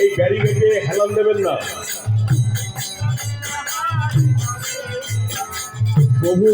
এই ব্যারিকেডে হেলান দেবেন না। প্রভু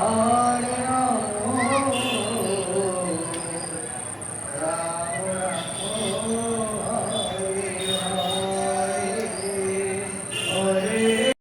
Oh.